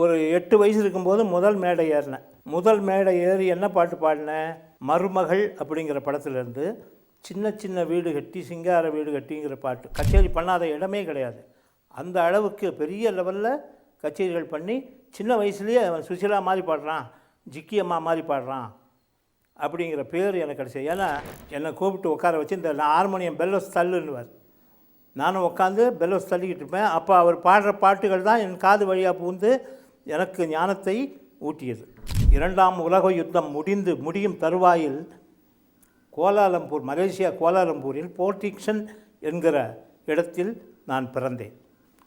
ஒரு எட்டு வயசு இருக்கும்போது முதல் மேடை ஏறினேன். முதல் மேடை ஏறி என்ன பாட்டு பாடினேன்? மருமகள் அப்படிங்கிற படத்துலேருந்து சின்ன சின்ன வீடு கட்டி சிங்கார வீடு கட்டிங்கிற பாட்டு. கச்சேரி பண்ணாத இடமே கிடையாது. அந்த அளவுக்கு பெரிய லெவலில் கச்சேரிகள் பண்ணி சின்ன வயசுலேயே அவன் சுசிலா மாதிரி பாடுறான் ஜிக்கி அம்மா மாதிரி பாடுறான் அப்படிங்கிற பேர் எனக்கு கிடச்சது. ஏன்னா என்னை கூப்பிட்டு உட்கார வச்சு இந்த ஹார்மோனியம் பெல்லோஸ் தள்ளுன்னுவார். நானும் உட்காந்து பெல்லோஸ் தள்ளிக்கிட்டு இருப்பேன். அப்போ அவர் பாடுற பாட்டுகள் தான் என் காது வழியாக பூந்து எனக்கு ஞானத்தை ஊட்டியது. இரண்டாம் உலக யுத்தம் முடிந்து முடியும் தருவாயில் கோலாலம்பூர் மலேசியா கோலாலம்பூரில் போர்டிக்ஷன் என்கிற இடத்தில் நான் பிறந்தேன்.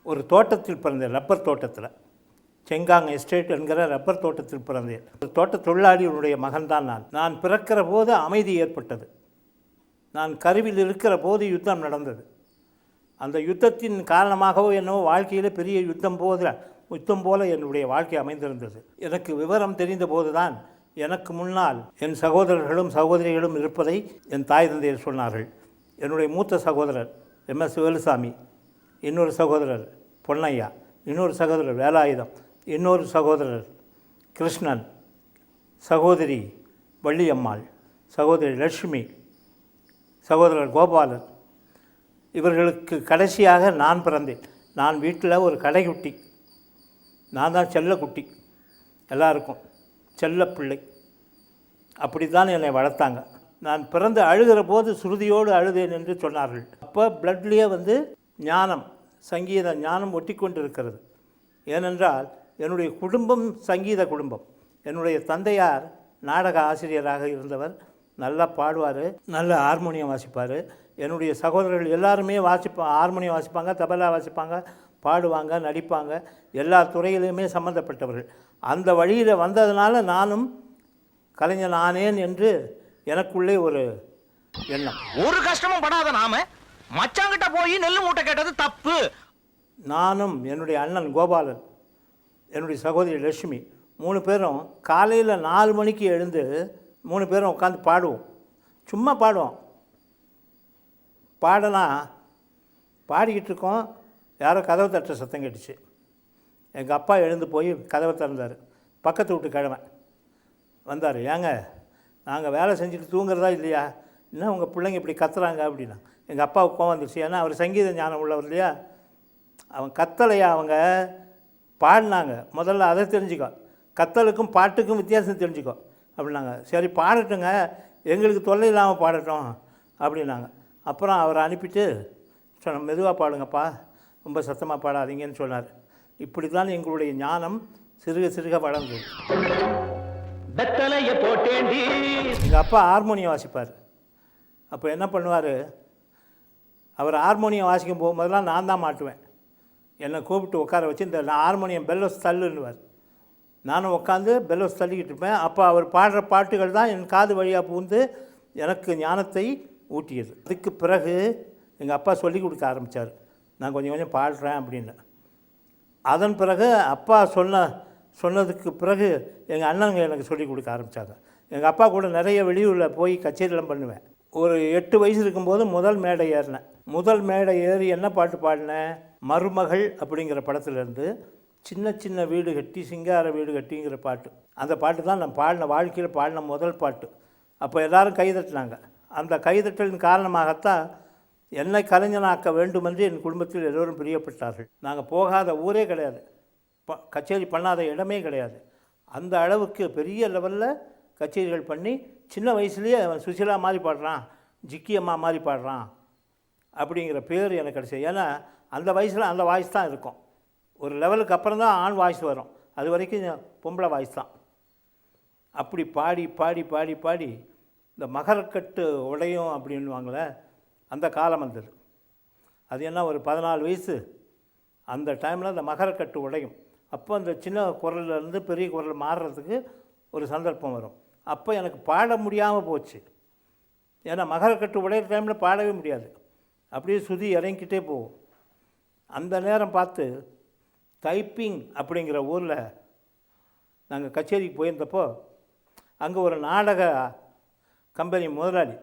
ஒரு தோட்டத்தில் பிறந்தேன் ரப்பர் தோட்டத்தில். செங்காங் எஸ்டேட் என்கிற ரப்பர் தோட்டத்தில் பிறந்தேன். ஒரு தோட்ட தொழிலாளியினுடைய மகன்தான் நான். நான் பிறக்கிற போது அமைதி ஏற்பட்டது. நான் கருவில் இருக்கிற போது யுத்தம் நடந்தது. அந்த யுத்தத்தின் காரணமாகவோ என்னவோ வாழ்க்கையில் பெரிய யுத்தம் போதில். யுத்தம் போல என்னுடைய வாழ்க்கை அமைந்திருந்தது. எனக்கு விவரம் தெரிந்த போதுதான் எனக்கு முன்னால் என் சகோதரர்களும் சகோதரிகளும் இருப்பதை என் தாய் தந்தையர் சொன்னார்கள். என்னுடைய மூத்த சகோதரர் எம். எஸ். வேலுசாமி இன்னொரு சகோதரர் பொன்னையா இன்னொரு சகோதரர் வேலாயுதம் இன்னொரு சகோதரர் கிருஷ்ணன் சகோதரி வள்ளியம்மாள் சகோதரி லட்சுமி சகோதரர் கோபாலன். இவர்களுக்கு கடைசியாக நான் பிறந்தேன். நான் வீட்டில் ஒரு கடைக்குட்டி. நான் தான் செல்லக்குட்டி எல்லாருக்கும். செல்ல பிள்ளை. அப்படி தான் என்னை வளர்த்தாங்க. நான் பிறந்து அழுகிற போது சுருதியோடு அழுதேன் என்று சொன்னார்கள். அப்போ பிளட்லேயே வந்து ஞானம் சங்கீத ஞானம் ஒட்டி கொண்டிருக்கிறது ஏனென்றால் என்னுடைய குடும்பம் சங்கீத குடும்பம். என்னுடைய தந்தையார் நாடக ஆசிரியராக இருந்தவர். நல்லா பாடுவார். நல்ல ஹார்மோனியம் வாசிப்பார். என்னுடைய சகோதரர்கள் எல்லாருமே வாசிப்பா ஹார்மோனியம் வாசிப்பாங்க தபலா வாசிப்பாங்க பாடுவாங்க நடிப்பாங்க. எல்லா துறையிலுமே சம்மந்தப்பட்டவர்கள் அந்த வழியில் வந்ததுனால நானும் கலைஞன் ஆனேன் என்று எனக்குள்ளே ஒரு எண்ணம். ஒரு கஷ்டமும் படாத நாம மச்சாங்கிட்ட போய் நெல்லு மூட்டை கேட்டது தப்பு. நானும் என்னுடைய அண்ணன் கோபாலன் என்னுடைய சகோதரி லட்சுமி மூணு பேரும் காலையில் நாலு மணிக்கு எழுந்து மூணு பேரும் உட்காந்து பாடுவோம். சும்மா பாடுவோம். பாடனா பாடிக்கிட்டு இருக்கோம். யாரோ கதவை தட்டுற சத்தம் கேட்டுச்சு. எங்கள் அப்பா எழுந்து போய் கதவை திறந்தார். பக்கத்து வீட்டு கிழமை. வந்தார் ஏங்க நாங்கள் வேலை செஞ்சுட்டு தூங்குறதா இல்லையா? என்ன உங்கள் பிள்ளைங்க இப்படி கத்துறாங்க? அப்படின்னா. எங்கள் அப்பாவுக்கு கோவம் வந்துருச்சு. ஏன்னா அவர் சங்கீத ஞானம் உள்ளவர் இல்லையா? அவன் கத்தலையா அவங்க? பாடினாங்க. முதல்ல அதை தெரிஞ்சுக்கோ. கத்தலுக்கும் பாட்டுக்கும் வித்தியாசம் தெரிஞ்சுக்கோ. அப்படின்னாங்க. சரி பாடட்டுங்க. எங்களுக்கு தொல்லை இல்லாமல் பாடட்டும். அப்படின்னாங்க. அப்புறம் அவரை அனுப்பிட்டு சொன்ன மெதுவாக பாடுங்கப்பா. ரொம்ப சத்தமாக பாடாதீங்கன்னு சொன்னார். இப்படி தான் எங்களுடைய ஞானம் சிறுக சிறுக வளர்ந்தது. எங்கள் அப்பா ஹார்மோனியம் வாசிப்பார். அப்போ என்ன பண்ணுவார்? அவர் ஹார்மோனியம் வாசிக்கும் போகும்போதெல்லாம் நான் தான் மாட்டுவேன். என்னை கூப்பிட்டு உட்கார வச்சு இந்த ஹார்மோனியம் பெல்லோஸ் தள்ளுன்னுவார். நானும் உட்காந்து பெல்லோஸ் தள்ளிக்கிட்டு இருப்பேன். அப்போ அவர் பாடுற பாட்டுகள் தான் என் காது வழியாக புகுந்து எனக்கு ஞானத்தை ஊட்டியது. அதுக்கு பிறகு எங்கள் அப்பா சொல்லி கொடுக்க ஆரம்பித்தார் நான் கொஞ்சம் கொஞ்சம் பாடுறேன் அப்படின்னு. அதன் பிறகு அப்பா சொன்ன சொன்னதுக்கு பிறகு எங்கள் அண்ணங்க எனக்கு சொல்லி கொடுக்க ஆரம்பித்தாங்க எங்கள் அப்பா கூட நிறைய வெளியூரில் போய் கச்சேரியெல்லாம் பண்ணுவேன். ஒரு எட்டு வயசு இருக்கும்போது முதல் மேடை ஏறினேன். முதல் மேடை ஏறி என்ன பாட்டு பாடினேன்? மருமகள் அப்படிங்கிற படத்துலேருந்து சின்ன சின்ன வீடு கட்டி சிங்கார வீடு கட்டிங்கிற பாட்டு. அந்த பாட்டு தான் நான் பாடின வாழ்க்கையில் பாடின முதல் பாட்டு. அப்போ எல்லாரும் கைதட்டினாங்க அந்த கைதட்டலின் காரணமாகத்தான் என்னை கலைஞனாக்க வேண்டுமென்று என் குடும்பத்தில் எல்லோரும் பிரியப்பட்டார்கள். நாங்கள் போகாத ஊரே கிடையாது. ப கச்சேரி பண்ணாத இடமே கிடையாது. அந்த அளவுக்கு பெரிய லெவலில் கச்சேரிகள் பண்ணி சின்ன வயசுலேயே அவன் சுசிலா மாதிரி பாடுறான் ஜிக்கி அம்மா மாதிரி பாடுறான் அப்படிங்கிற பேர் எனக்கு கிடச்சது. ஏன்னா அந்த வயசில் அந்த வாய்ஸ் தான் இருக்கும். ஒரு லெவலுக்கு அப்புறம் தான் ஆண் வாய்ஸ் வரும். அது வரைக்கும் பொம்பளை வாய்ஸ் தான். அப்படி பாடி பாடி பாடி பாடி இந்த மகரக்கட்டு உடையும் அப்படின்வாங்களே அந்த காலம் வந்தது. அது என்ன ஒரு பதினாலு வயசு. அந்த டைமில் அந்த மகரக்கட்டு உடையும். அப்போ அந்த சின்ன குரல்ல இருந்து பெரிய குரல் மாறுறதுக்கு ஒரு சந்தர்ப்பம் வரும். அப்போ எனக்கு பாட முடியாமல் போச்சு. ஏன்னா மகரக்கட்டு உடையிற டைமில் பாடவே முடியாது. அப்படியே சுதி இறங்கிக்கிட்டே போகும். அந்த நேரம் பார்த்து தைப்பிங் அப்படிங்கிற ஊரில் நாங்கள் கச்சேரிக்கு போயிருந்தப்போ அங்கே ஒரு நாடக கம்பெனி முதலாளி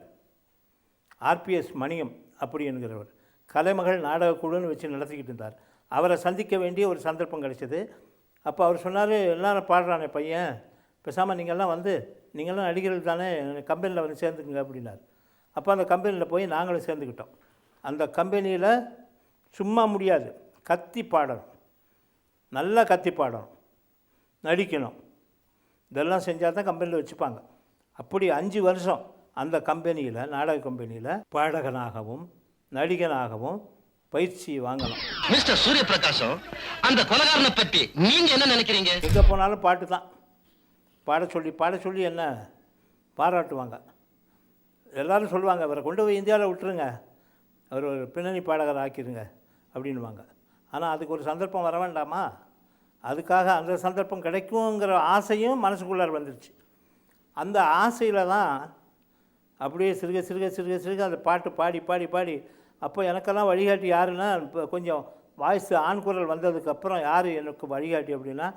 ஆர்பிஎஸ் மணியம் அப்படி என்கிறவர். கலைமகள் நாடகக்குழுன்னு வச்சு நடத்திக்கிட்டு இருந்தார். அவரை சந்திக்க வேண்டிய ஒரு சந்தர்ப்பம் கிடைச்சது. அப்போ அவர் சொன்னார் எல்லாரும் பாடுறானே பையன். பேசாமல் நீங்கள்லாம் வந்து நீங்கள்லாம் நடிகர்கள் தானே கம்பெனியில் வந்து சேர்ந்துக்குங்க அப்படின்னார். அப்போ அந்த கம்பெனியில் போய் நாங்களும் சேர்ந்துக்கிட்டோம். அந்த கம்பெனியில் சும்மா முடியாது. கத்தி பாடணும். நல்லா கத்தி பாடணும். நடிக்கணும். இதெல்லாம் செஞ்சால் தான் கம்பெனியில் வச்சுப்பாங்க. அப்படி அஞ்சு வருஷம் அந்த கம்பெனியில் நாடக கம்பெனியில் பாடகனாகவும் நடிகனாகவும் பயிற்சி வாங்கணும். மிஸ்டர் சூரிய பிரகாசம் அந்த கொலகாரனை பத்தி நீங்க என்ன நினைக்கிறீங்க? எங்கே போனாலும் பாட்டு தான். பாட சொல்லி பாட சொல்லி என்ன பாராட்டுவாங்க. எல்லாரும் சொல்லுவாங்க அவரை கொண்டு போய் இந்தியாவில் விட்டுருங்க. அவர் ஒரு பின்னணி பாடகர் ஆக்கிடுங்க அப்படின்வாங்க ஆனால் அதுக்கு ஒரு சந்தர்ப்பம் வர வேண்டாமா? அதுக்காக அந்த சந்தர்ப்பம் கிடைக்குங்கிற ஆசையும் மனசுக்குள்ளார வந்துருச்சு. அந்த ஆசையில் தான் அப்படியே சிறுக சிறுக சிறுக சிறுக அந்த பாட்டு பாடி பாடி பாடி. அப்போ எனக்கெல்லாம் வழிகாட்டி யாருன்னா இப்போ கொஞ்சம் வாய்ஸ் ஆண் குரல் வந்ததுக்கப்புறம் யார் எனக்கு வழிகாட்டி அப்படின்னா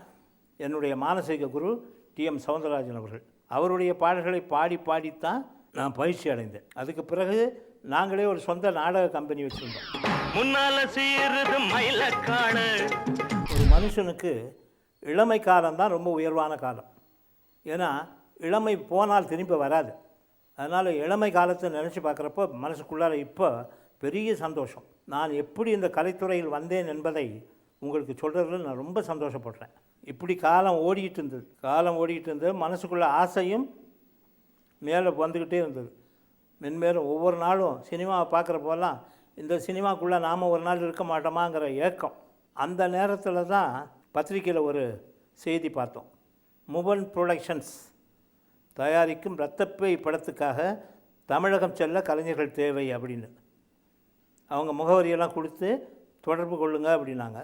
என்னுடைய மானசீக குரு டிஎம் சவுந்தரராஜன் அவர்கள். அவருடைய பாடல்களை பாடி பாடித்தான் நான் பயிற்சி அடைந்தேன். அதுக்கு பிறகு நாங்களே ஒரு சொந்த நாடக கம்பெனி வச்சுருந்தோம். முன்னால சீருது மயிலக்காடு. ஒரு மனுஷனுக்கு இளமை காலம்தான் ரொம்ப உயர்வான காலம். ஏன்னா இளமை போனால் திரும்பி வராது. அதனால் இளமை காலத்தை நினச்சி பார்க்குறப்போ மனசுக்குள்ளார இப்போ பெரிய சந்தோஷம். நான் எப்படி இந்த கலைத்துறையில் வந்தேன் என்பதை உங்களுக்கு சொல்கிறதுல நான் ரொம்ப சந்தோஷப்படுறேன். இப்படி காலம் ஓடிக்கிட்டு இருந்தது. காலம் ஓடிக்கிட்டு இருந்தது. மனசுக்குள்ள ஆசையும் மேலே வந்துக்கிட்டே இருந்தது. மென்மேலும் ஒவ்வொரு நாளும் சினிமாவை பார்க்குறப்போலாம் இந்த சினிமாக்குள்ளே நாம் ஒரு நாள் இருக்க மாட்டோமாங்கிற ஏக்கம். அந்த நேரத்தில் தான் பத்திரிக்கையில் ஒரு செய்தி பார்த்தோம். முபன் ப்ரொடக்ஷன்ஸ். தயாரிக்கும் ரத்தப்பே படத்துக்காக தமிழகம் செல்ல கலைஞர்கள் தேவை அப்படின்னு. அவங்க முகவரியெல்லாம் கொடுத்து தொடர்பு கொள்ளுங்க அப்படின்னாங்க.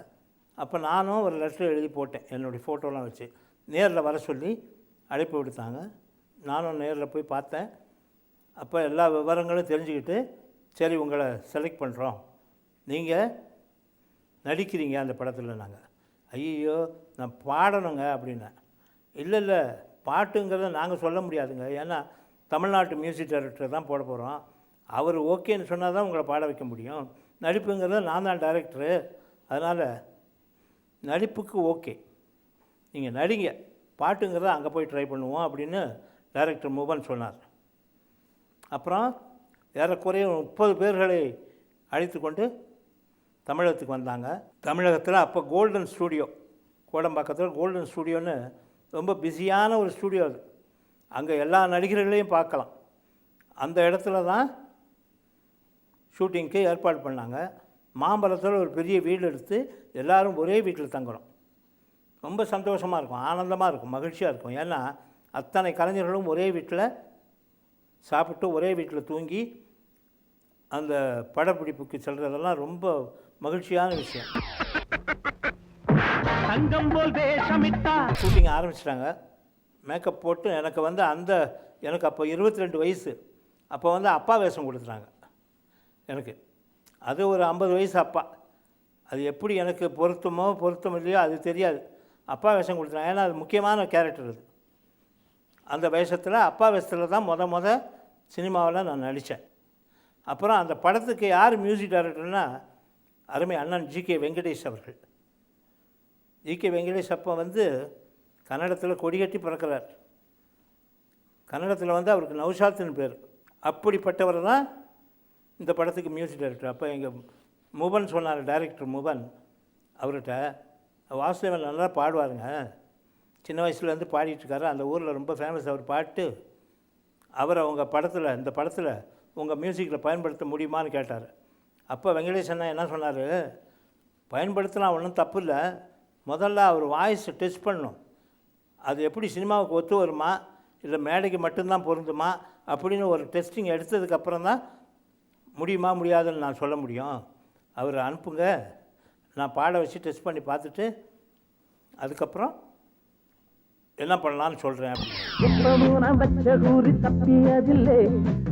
அப்போ நானும் ஒரு லெட்டர் எழுதி போட்டேன் என்னுடைய ஃபோட்டோலாம் வச்சு. நேரில் வர சொல்லி அழைப்பு விடுத்தாங்க. நானும் நேரில் போய் பார்த்தேன். அப்போ எல்லா விவரங்களும் தெரிஞ்சுக்கிட்டு சரி உங்களை செலக்ட் பண்ணுறோம் நீங்கள் நடிக்கிறீங்க அந்த படத்தில் நாங்கள் ஐயோ நான் பாடணுங்க அப்படின்னேன். இல்லை இல்லை பாட்டுங்கிறத நாங்கள் சொல்ல முடியாதுங்க. ஏன்னா தமிழ்நாட்டு மியூசிக் டைரக்டர் தான் போட போகிறோம் அவர் ஓகேன்னு சொன்னால் தான் உங்களை பாட வைக்க முடியும். நடிப்புங்கிறத நான் தான் டைரக்டரு அதனால் நடிப்புக்கு ஓகே நீங்கள் நடிங்க. பாட்டுங்கிறத அங்கே போய் ட்ரை பண்ணுவோம் அப்படின்னு டைரக்டர் மூவன் சொன்னார். அப்புறம் ஏறக்குறைய முப்பது பேர்களை அழைத்து கொண்டு தமிழகத்துக்கு வந்தாங்க. தமிழகத்தில் அப்போ கோல்டன் ஸ்டூடியோ கோடம்பாக்கத்தில் கோல்டன் ஸ்டூடியோன்னு ரொம்ப பிஸியான ஒரு ஸ்டூடியோ அது. அங்கே எல்லா நடிகர்களையும் பார்க்கலாம். அந்த இடத்துல தான் ஷூட்டிங்க்கு ஏற்பாடு பண்ணாங்க. மாம்பழத்தில் ஒரு பெரிய வீடு எடுத்து எல்லோரும் ஒரே வீட்டில் தங்குறோம் ரொம்ப சந்தோஷமாக இருக்கும் ஆனந்தமாக இருக்கும் மகிழ்ச்சியாக இருக்கும். ஏன்னா அத்தனை கலைஞர்களும் ஒரே வீட்டில் சாப்பிட்டு ஒரே வீட்டில் தூங்கி அந்த படப்பிடிப்புக்கு செல்கிறதெல்லாம் ரொம்ப மகிழ்ச்சியான விஷயம். தங்கம் போல் வேஷமிட்டா. ஷூட்டிங் ஆரம்பிச்சிட்டாங்க. மேக்கப் போட்டு எனக்கு வந்து அந்த எனக்கு அப்போ இருபத்தி ரெண்டு வயசு. அப்போ வந்து அப்பா வேஷம் கொடுத்துட்டாங்க. எனக்கு. அது ஒரு ஐம்பது வயசு அப்பா. அது எப்படி எனக்கு பொருத்தமோ பொருத்தம் இல்லையோ அது தெரியாது. அப்பா வேஷம் கொடுத்துட்டாங்க. ஏன்னா அது முக்கியமான கேரக்டர் அது. அந்த வேஷத்தில் அப்பா வேஷத்தில் தான் மொத மொதல் சினிமாவில் நான் நடித்தேன் அப்புறம் அந்த படத்துக்கு யார் மியூசிக் டைரக்டர்னால் அருமை அண்ணன் ஜி கே வெங்கடேஷ் அவர்கள். ஜி கே வெங்கடேஷ் அப்போ வந்து கன்னடத்தில் கொடிகட்டி பிறக்கிறார். கன்னடத்தில் வந்து அவருக்கு நௌஷாத்துன்னு பேர். அப்படிப்பட்டவர் தான் இந்த படத்துக்கு மியூசிக் டைரக்டர் அப்போ எங்கள் முபன் சொன்னார் டைரக்டர் முபன் அவர்கிட்ட வாசுதேவன் நல்லா பாடுவாருங்க. சின்ன வயசுலேருந்து பாடிட்டுருக்காரு. அந்த ஊரில் ரொம்ப ஃபேமஸ் அவர் பாட்டு. அவர் அவங்க படத்தில் இந்த படத்தில் உங்கள் மியூசிக்கில் பயன்படுத்த முடியுமான்னு கேட்டார். அப்போ வெங்கடேஷ் அண்ணா என்ன சொன்னார்? பயன்படுத்தலாம் ஒன்றும் தப்பு இல்லை. முதல்ல அவர் வாய்ஸ் டெஸ்ட் பண்ணணும். அது எப்படி சினிமாவுக்கு ஒத்து வருமா? இல்லை மேடைக்கு மட்டும்தான் பொருந்துமா? அப்படின்னு ஒரு டெஸ்டிங் எடுத்ததுக்கப்புறம் தான் முடியுமா முடியாதுன்னு நான் சொல்ல முடியும். அவர் அனுப்புங்க. நான் பாட வச்சு டெஸ்ட் பண்ணி பார்த்துட்டு அதுக்கப்புறம் என்ன பண்ணலான்னு சொல்கிறேன்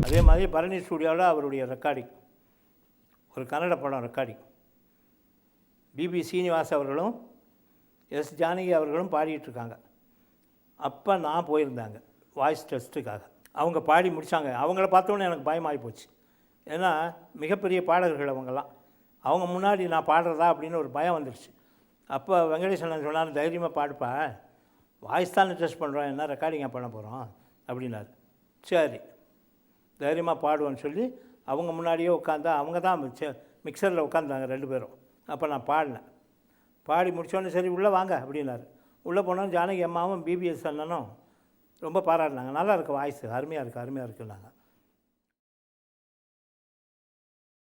அதே மாதிரி பரணி ஸ்டூடியோவில் அவருடைய ரெக்கார்டிங் ஒரு கன்னட படம் ரெக்கார்டிங் பிபி சீனிவாஸ் அவர்களும் எஸ் ஜானகி அவர்களும் பாடிட்டுருக்காங்க. அப்போ நான் போயிருந்தாங்க வாய்ஸ் டெஸ்ட்டுக்காக அவங்க பாடி முடித்தாங்க அவங்கள பார்த்தோன்னே எனக்கு பயமாகி போச்சு. ஏன்னா மிகப்பெரிய பாடகர்கள் அவங்கெல்லாம். அவங்க முன்னாடி நான் பாடுறதா அப்படின்னு ஒரு பயம் வந்துடுச்சு அப்போ வெங்கடேசன் சொன்னார் தைரியமாக பாடுப்பா. வாய்ஸ் தானே டெஸ்ட் பண்ணுறோம் என்ன ரெக்கார்டிங்காக பண்ண போகிறோம் அப்படின்னாரு. சரி. தைரியமாக பாடுவோன்னு சொல்லி அவங்க முன்னாடியே உட்காந்தா அவங்க தான் மிக்சரில் உட்காந்தாங்க ரெண்டு பேரும். அப்போ நான் பாடினேன். பாடி முடித்தோடனே சரி உள்ளே வாங்க அப்படின்னாரு. உள்ளே போனோம் ஜானகி அம்மாவும் பிபிஎஸ் அண்ணனும் ரொம்ப பாராட்டினாங்க. நல்லா இருக்குது வாய்ஸ் அருமையாக இருக்குது அருமையாக இருக்குன்னாங்க.